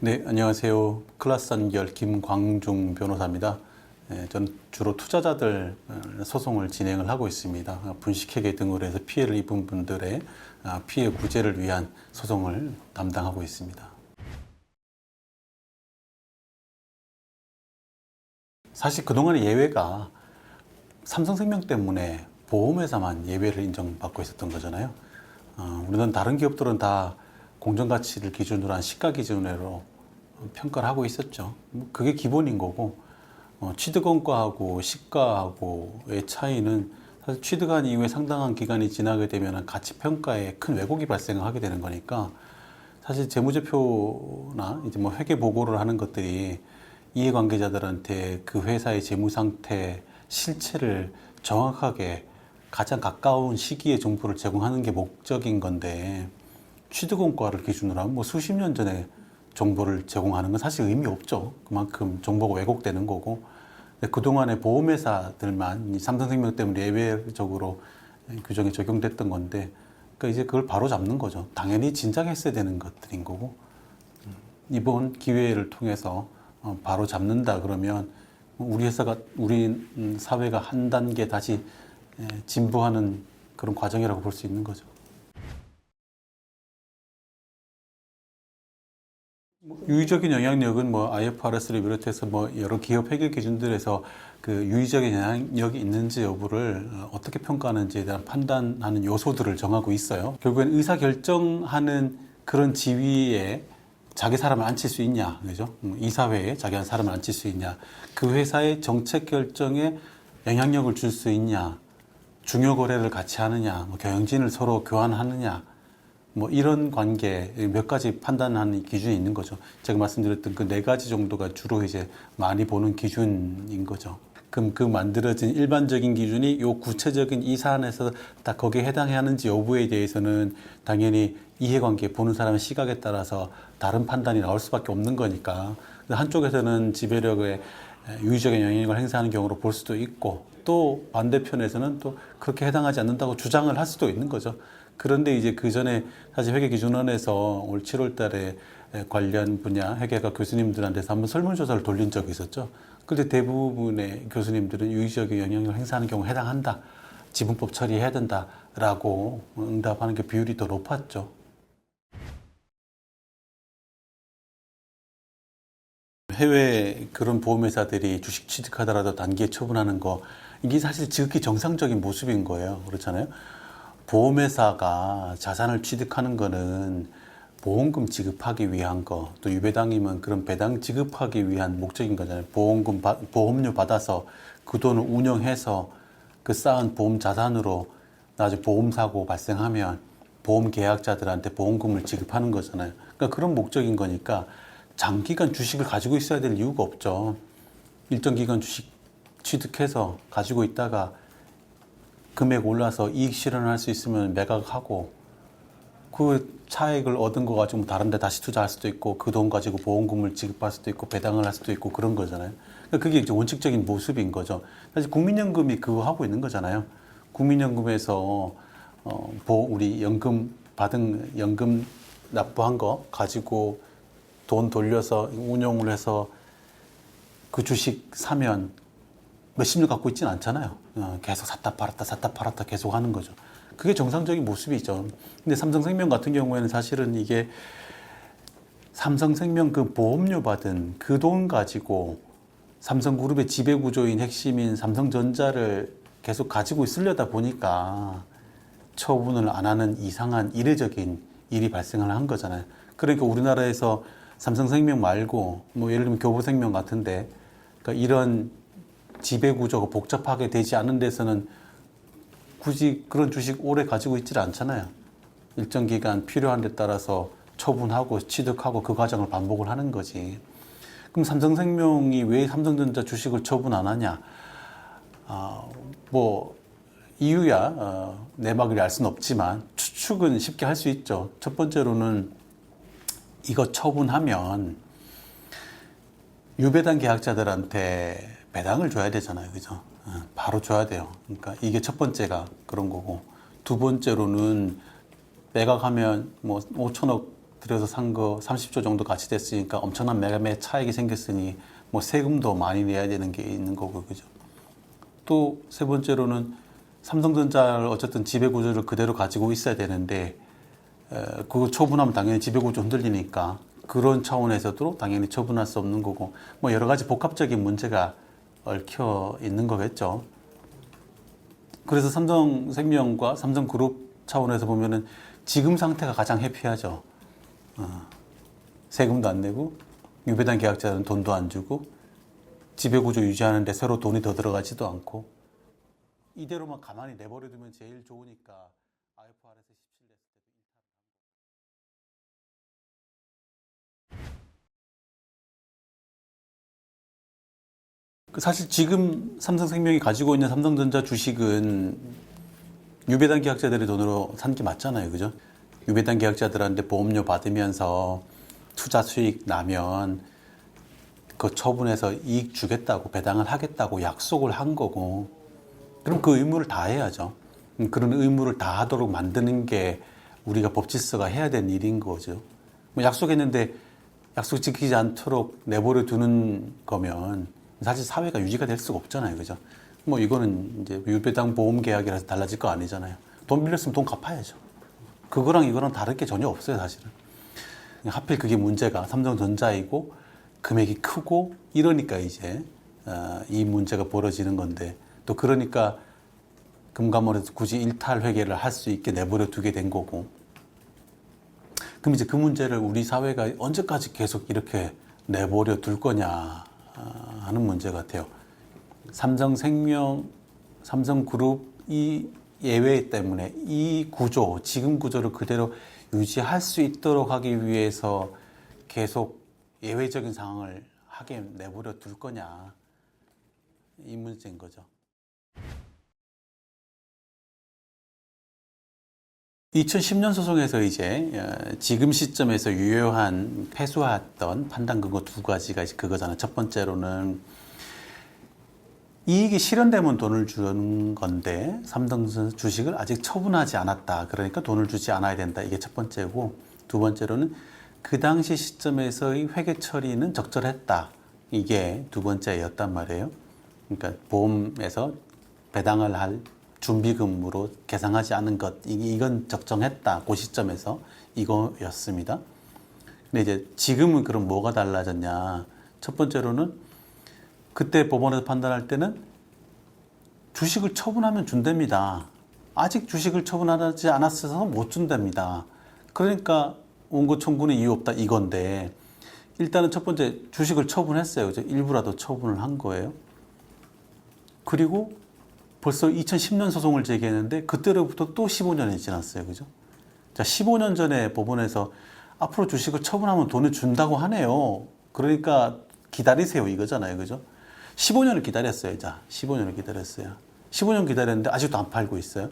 네, 안녕하세요. 클라스 단결 김광중 변호사입니다. 예, 저는 주로 투자자들 어, 소송을 진행을 하고 있습니다. 어, 분식회계 등으로 해서 피해를 입은 분들의 아, 피해 구제를 위한 소송을 담당하고 있습니다. 사실 그동안의 예외가 삼성생명 때문에 보험회사만 예외를 인정받고 있었던 거잖아요. 어, 우리는 다른 기업들은 다 공정가치를 기준으로 한 시가 기준으로 평가를 하고 있었죠. 뭐 그게 기본인 거고 어, 취득원가하고 시가하고의 차이는 사실 취득한 이후에 상당한 기간이 지나게 되면 가치 평가에 큰 왜곡이 발생하게 되는 거니까 사실 재무제표나 이제 뭐 회계 보고를 하는 것들이 이해관계자들한테 그 회사의 재무 상태 실체를 정확하게 가장 가까운 시기에 정보를 제공하는 게 목적인 건데 취득원가를 기준으로 하면 뭐 수십 년 전에 정보를 제공하는 건 사실 의미 없죠. 그만큼 정보가 왜곡되는 거고 그동안에 보험회사들만 이 삼성생명 때문에 예외적으로 규정이 적용됐던 건데 그러니까 이제 그걸 바로 잡는 거죠. 당연히 진작했어야 되는 것들인 거고 음, 이번 기회를 통해서 어, 바로 잡는다 그러면 우리 회사가 우리 음, 사회가 한 단계 다시 에, 진보하는 그런 과정이라고 볼 수 있는 거죠. 유의적인 영향력은 뭐 IFRS를 비롯해서 뭐 여러 기업 회계 기준들에서 그 유의적인 영향력이 있는지 여부를 어, 어떻게 평가하는지에 대한 판단하는 요소들을 정하고 있어요. 결국엔 의사 결정하는 그런 지위에 자기 사람을 앉힐 수 있냐, 그죠? 음, 이사회에 자기 한 사람을 앉힐 수 있냐, 그 회사의 정책 결정에 영향력을 줄 수 있냐, 중요 거래를 같이 하느냐, 뭐 경영진을 서로 교환하느냐, 뭐 이런 관계 몇 가지 판단하는 기준이 있는 거죠. 제가 말씀드렸던 그 네 가지 정도가 주로 이제 많이 보는 기준인 거죠. 그럼 그 만들어진 일반적인 기준이 요 구체적인 이 사안에서 딱 거기에 해당하는지 여부에 대해서는 당연히 이해관계 보는 사람의 시각에 따라서 다른 판단이 나올 수밖에 없는 거니까 한쪽에서는 지배력에 유의적인 영향력을 행사하는 경우로 볼 수도 있고 또 반대편에서는 또 그렇게 해당하지 않는다고 주장을 할 수도 있는 거죠. 그런데 이제 그 전에 사실 회계 기준원에서 올 7월 달에 관련 분야 회계가 교수님들한테서 한번 설문조사를 돌린 적이 있었죠. 근데 대부분의 교수님들은 유의적인 영향력을 행사하는 경우 해당한다. 지분법 처리해야 된다라고 응답하는 게 비율이 더 높았죠. 해외 그런 보험회사들이 주식 취득하더라도 단기에 처분하는 거 이게 사실 지극히 정상적인 모습인 거예요. 그렇잖아요. 보험회사가 자산을 취득하는 거는 보험금 지급하기 위한 거, 또 유배당이면 그런 배당 지급하기 위한 목적인 거잖아요. 보험금, 바, 보험료 받아서 그 돈을 운영해서 그 쌓은 보험 자산으로 나중에 보험사고 발생하면 보험 계약자들한테 보험금을 지급하는 거잖아요. 그러니까 그런 목적인 거니까 장기간 주식을 가지고 있어야 될 이유가 없죠. 일정 기간 주식 취득해서 가지고 있다가 금액 올라서 이익 실현할 수 있으면 매각하고 그 차익을 얻은 거 가지고 다른 데 다시 투자할 수도 있고 그 돈 가지고 보험금을 지급할 수도 있고 배당을 할 수도 있고 그런 거잖아요. 그러니까 그게 이제 원칙적인 모습인 거죠. 사실 국민연금이 그거 하고 있는 거잖아요. 국민연금에서 어, 보 우리 연금 받은 연금 납부한 거 가지고 돈 돌려서 운용을 해서 그 주식 사면 몇십 년 갖고 있지는 않잖아요. 어, 계속 샀다 팔았다 샀다 팔았다 계속 하는 거죠. 그게 정상적인 모습이죠. 근데 삼성생명 같은 경우에는 사실은 이게 삼성생명 그 보험료 받은 그 돈 가지고 삼성그룹의 지배구조인 핵심인 삼성전자를 계속 가지고 있으려다 보니까 처분을 안 하는 이상한 이례적인 일이 발생을 한 거잖아요. 그러니까 우리나라에서 삼성생명 말고 뭐 예를 들면 교보생명 같은데 그러니까 이런 지배 구조가 복잡하게 되지 않은 데서는 굳이 그런 주식 오래 가지고 있질 않잖아요. 일정 기간 필요한 데 따라서 처분하고 취득하고 그 과정을 반복을 하는 거지. 그럼 삼성생명이 왜 삼성전자 주식을 처분 안 하냐? 아, 뭐 이유야 어, 내막을 알 수는 없지만 추측은 쉽게 할 수 있죠. 첫 번째로는 이거 처분하면 유배당 계약자들한테 배당을 줘야 되잖아요. 그죠? 어, 바로 줘야 돼요. 그러니까 이게 첫 번째가 그런 거고 두 번째로는 매각하면 뭐 5천억 들여서 산 거 30조 정도 가치 됐으니까 엄청난 매매 차익이 생겼으니 뭐 세금도 많이 내야 되는 게 있는 거고 그죠. 또 세 번째로는 삼성전자를 어쨌든 지배 구조를 그대로 가지고 있어야 되는데 에, 그거 처분하면 당연히 지배 구조 흔들리니까 그런 차원에서도 당연히 처분할 수 없는 거고 뭐 여러 가지 복합적인 문제가 얽혀 있는 거겠죠. 그래서 삼성생명과 삼성그룹 차원에서 보면은 지금 상태가 가장 해피하죠. 어, 세금도 안 내고 유배당 계약자는 돈도 안 주고 지배구조 유지하는데 새로 돈이 더 들어가지도 않고 이대로만 가만히 내버려두면 제일 좋으니까 사실 지금 삼성생명이 가지고 있는 삼성전자 주식은 유배당 계약자들의 돈으로 산 게 맞잖아요, 그죠? 유배당 계약자들한테 보험료 받으면서 투자 수익 나면 그 처분해서 이익 주겠다고 배당을 하겠다고 약속을 한 거고 그럼 그 의무를 다 해야죠. 음, 그런 의무를 다 하도록 만드는 게 우리가 법질서가 해야 되는 일인 거죠. 뭐 약속했는데 약속 지키지 않도록 내버려 두는 거면 사실 사회가 유지가 될 수가 없잖아요. 그죠? 뭐 이거는 이제 유배당 보험 계약이라서 달라질 거 아니잖아요. 돈 빌렸으면 돈 갚아야죠. 그거랑 이거랑 다를 게 전혀 없어요, 사실은. 하필 그게 문제가 삼성전자이고 금액이 크고 이러니까 이제 어, 이 문제가 벌어지는 건데 또 그러니까 금감원에서 굳이 일탈 회계를 할 수 있게 내버려 두게 된 거고 그럼 이제 그 문제를 우리 사회가 언제까지 계속 이렇게 내버려 둘 거냐 어, 하는 문제 같아요. 삼성생명, 삼성그룹 이 예외 때문에 이 구조, 지금 구조를 그대로 유지할 수 있도록 하기 위해서 계속 예외적인 상황을 하게 내버려 둘 거냐 이 문제인 거죠. 2010년 소송에서 이제 어, 지금 시점에서 유효한 회수했던 판단 근거 두 가지가 그거잖아요. 첫 번째로는 이익이 실현되면 돈을 주는 건데 삼성 주식을 아직 처분하지 않았다. 그러니까 돈을 주지 않아야 된다. 이게 첫 번째고 두 번째로는 그 당시 시점에서의 회계 처리는 적절했다. 이게 두 번째였단 말이에요. 그러니까 보험에서 배당을 할 준비금으로 계상하지 않은 것 이건 적정했다. 그 시점에서 이거였습니다. 근데 이제 지금은 그럼 뭐가 달라졌냐? 첫 번째로는 그때 법원에서 판단할 때는 주식을 처분하면 준답니다. 아직 주식을 처분하지 않았어서 못 준답니다. 그러니까 원고 청구는 이유 없다 이건데 일단은 첫 번째 주식을 처분했어요. 일부라도 처분을 한 거예요. 그리고 벌써 2010년 소송을 제기했는데 그때로부터 또 15년이 지났어요. 그죠? 자, 15년 전에 법원에서 앞으로 주식을 처분하면 돈을 준다고 하네요. 그러니까 기다리세요. 이거잖아요. 그죠? 15년을 기다렸어요. 자, 15년을 기다렸어요. 15년 기다렸는데 아직도 안 팔고 있어요.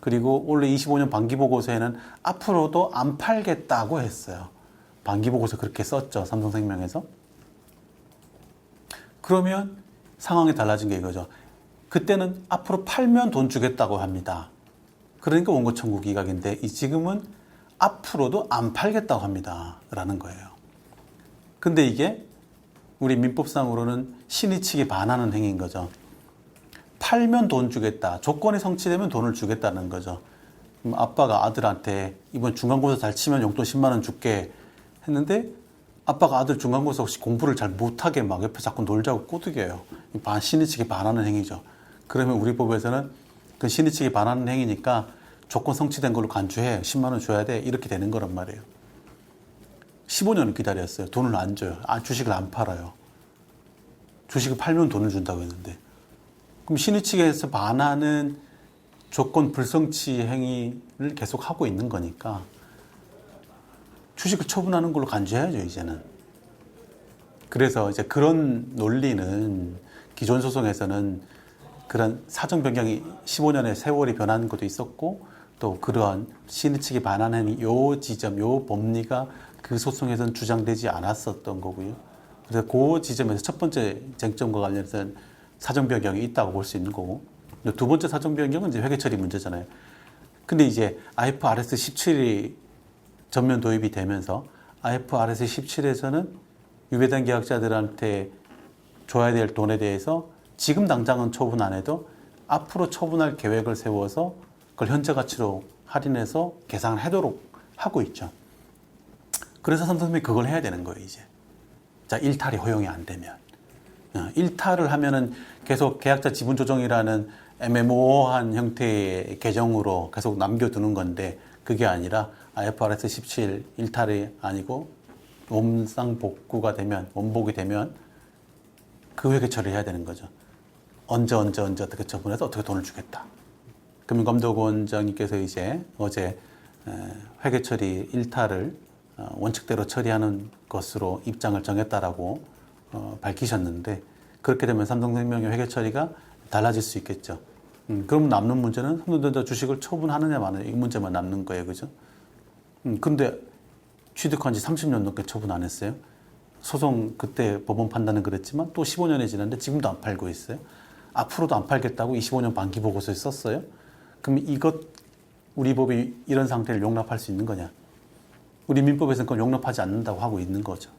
그리고 원래 25년 반기 보고서에는 앞으로도 안 팔겠다고 했어요. 반기 보고서 그렇게 썼죠. 삼성생명에서. 그러면 상황이 달라진 게 이거죠. 그때는 앞으로 팔면 돈 주겠다고 합니다. 그러니까 원고 청구 기각인데 지금은 앞으로도 안 팔겠다고 합니다. 라는 거예요. 근데 이게 우리 민법상으로는 신의 측이 반하는 행위인 거죠. 팔면 돈 주겠다. 조건이 성취되면 돈을 주겠다는 거죠. 아빠가 아들한테 이번 중간고사 잘 치면 용돈 10만 원 줄게 했는데 아빠가 아들 중간고사 혹시 공부를 잘 못하게 막 옆에 자꾸 놀자고 꼬드겨요. 반 신의 측이 반하는 행위죠. 그러면 우리 법에서는 그 신의 측이 반하는 행위니까 조건 성취된 걸로 간주해 10만 원 줘야 돼 이렇게 되는 거란 말이에요. 15년을 기다렸어요. 돈을 안 줘요. 아, 주식을 안 팔아요. 주식을 팔면 돈을 준다고 했는데. 그럼 신의 측에서 반하는 조건 불성취 행위를 계속 하고 있는 거니까 주식을 처분하는 걸로 간주해야죠, 이제는. 그래서 이제 그런 논리는 기존 소송에서는 그런 사정 변경이 15년의 세월이 변한 것도 있었고 또 그러한 신의 측이 반하는 요 지점, 요 법리가 그 소송에서는 주장되지 않았었던 거고요. 그래서 그 지점에서 첫 번째 쟁점과 관련해서는 사정 변경이 있다고 볼 수 있는 거고 두 번째 사정 변경은 이제 회계 처리 문제잖아요. 근데 이제 IFRS 17이 전면 도입이 되면서 IFRS 17에서는 유배된 계약자들한테 줘야 될 돈에 대해서 지금 당장은 처분 안 해도 앞으로 처분할 계획을 세워서 그걸 현재 가치로 할인해서 계산을 하도록 하고 있죠. 그래서 삼성이 그걸 해야 되는 거예요, 이제. 자, 일탈이 허용이 안 되면. 어, 일탈을 하면은 계속 계약자 지분 조정이라는 애매모호한 형태의 계정으로 계속 남겨두는 건데 그게 아니라 IFRS 17 일탈이 아니고 원상 복구가 되면 원복이 되면 그 회계 처리를 해야 되는 거죠. 언제 언제 언제 어떻게 처분해서 어떻게 돈을 주겠다. 금융감독원장님께서 이제 어제 에, 회계 처리 일탈을 어, 원칙대로 처리하는 것으로 입장을 정했다라고 어, 밝히셨는데 그렇게 되면 삼성생명의 회계 처리가 달라질 수 있겠죠. 음, 그럼 남는 문제는 삼성전자 주식을 처분하느냐 마느냐 이 문제만 남는 거예요, 그죠? 음, 근데 취득한 지 30년 넘게 처분 안 했어요. 소송 그때 법원 판단은 그랬지만 또 15년이 지났는데 지금도 안 팔고 있어요. 앞으로도 안 팔겠다고 25년 반기 보고서에 썼어요. 그럼 이것 우리 법이 이런 상태를 용납할 수 있는 거냐? 우리 민법에서는 그걸 용납하지 않는다고 하고 있는 거죠.